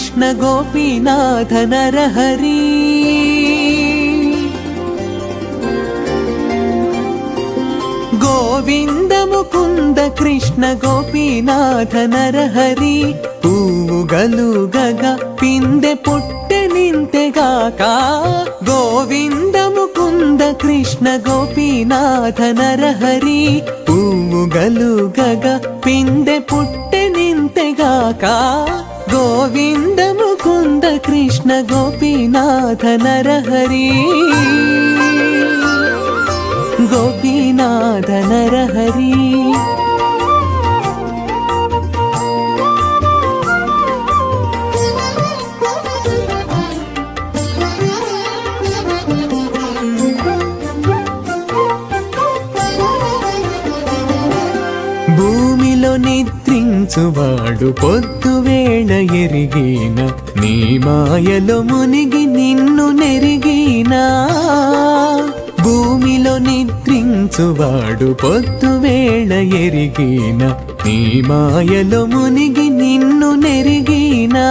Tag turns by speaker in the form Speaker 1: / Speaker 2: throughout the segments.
Speaker 1: कृष्ण गोपीनाथ नरहरी गोविन्द मुकुन्द कृष्ण गोपीनाथ नरहरि पूगलु गग पिन्दे पुट्टे निन्तेगाक गोविन्द मुकुन्द कृष्ण गोपीनाथ नरहरि पूगलु गग पिन्दे पुट्टे निन्तेगाक గోవింద ముకుంద కృష్ణ గోపీనాథ నరహరి. గోపీనాథ నరహరి. చూచువాడు పొద్దు వేళ ఎరిగిన నీ మాయలో మునిగి నిన్ను నెరిగినా. భూమిలో నిద్రించువాడు పొద్దు వేళ ఎరిగిన నీ మాయలో మునిగి నిన్ను నెరిగినా.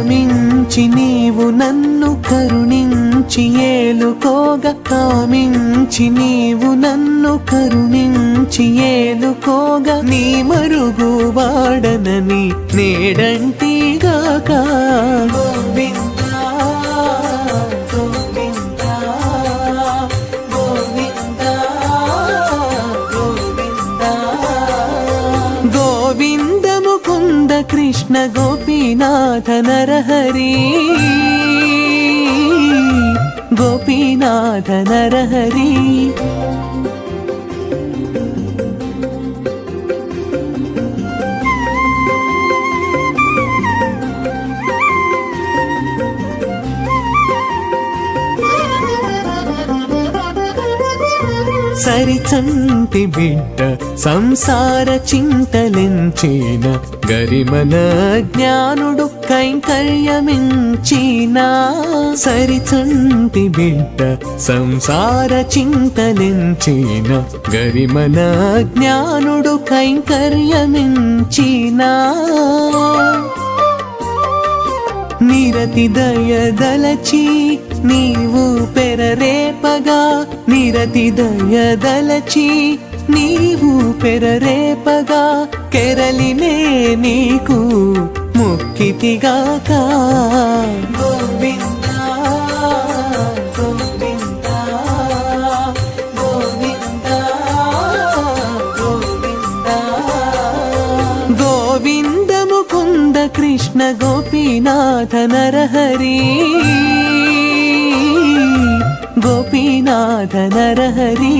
Speaker 1: కామించి నీవు నన్ను కరుణించి ఏలుకోగా కామించి నీవు నన్ను కరుణించి ఏలుకోగా నీ మరుగు వాడనని నేడంటిగాక. కృష్ణ గోపీనాథ నరహరి. గోపీనాథ నరహరి. సరిచంటి బిడ్డ సంసార చింతలించిన గరిమన జ్ఞానుడు కైంకర్యమించిన. సరిచంటి బిడ్డ సంసార చింతలించిన గరిమన జ్ఞానుడు కైంకర్యమించిన. నిరతి దయదలచి నీవు పెరరేపగా నిరతి దయదలచి నీవు పెరరేపగా కెరలినే నీకు ముక్కితిగాక. గోవిందా గోవిందా గోవిందా గోవిందా. గోవింద ముకుంద కృష్ణ గోపీనాథ నరహరి. నాథ నరహరి.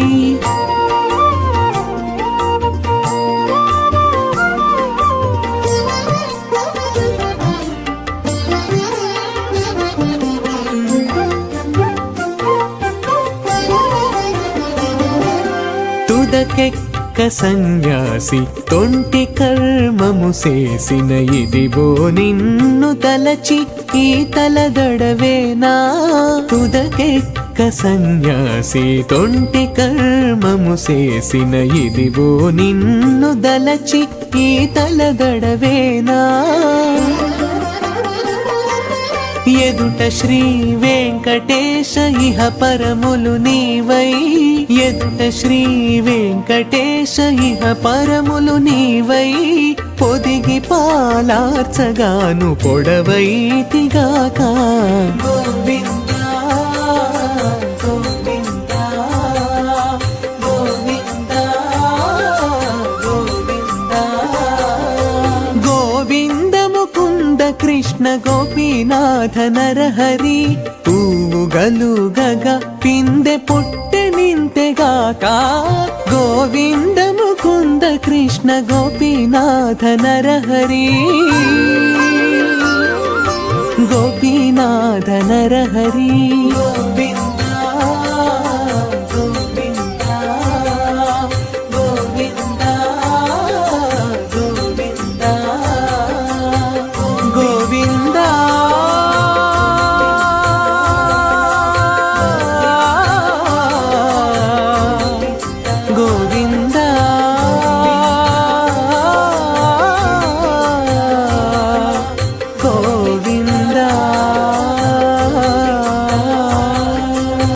Speaker 1: తుదకెక్క సన్యాసి తొంటి కర్మము చేసిన ఇదిగో నిన్ను తలచి ఈ తలదడవేనా? తుదకెక్క సన్యాసి తొంటి కర్మము చేసిన ఇదివో నిన్ను దలచి ఈ తలదడవేనా ఎదుట శ్రీ వెంకటేశ ఇహ పరములు నీవై ఎదుట శ్రీ వెంకటేశ ఇహ పరములు నీవై పొదిగి పాలార్చగాను పొడవైతిగాక. గోవింద కృష్ణ గోపీనాథ నరహరి. పూవుగలుగగ పిందె పుట్టె నింతెగాక గోవింద ముకుంద కృష్ణ గోపీనాథ నరహరి. గోపీనాథ నరహరి.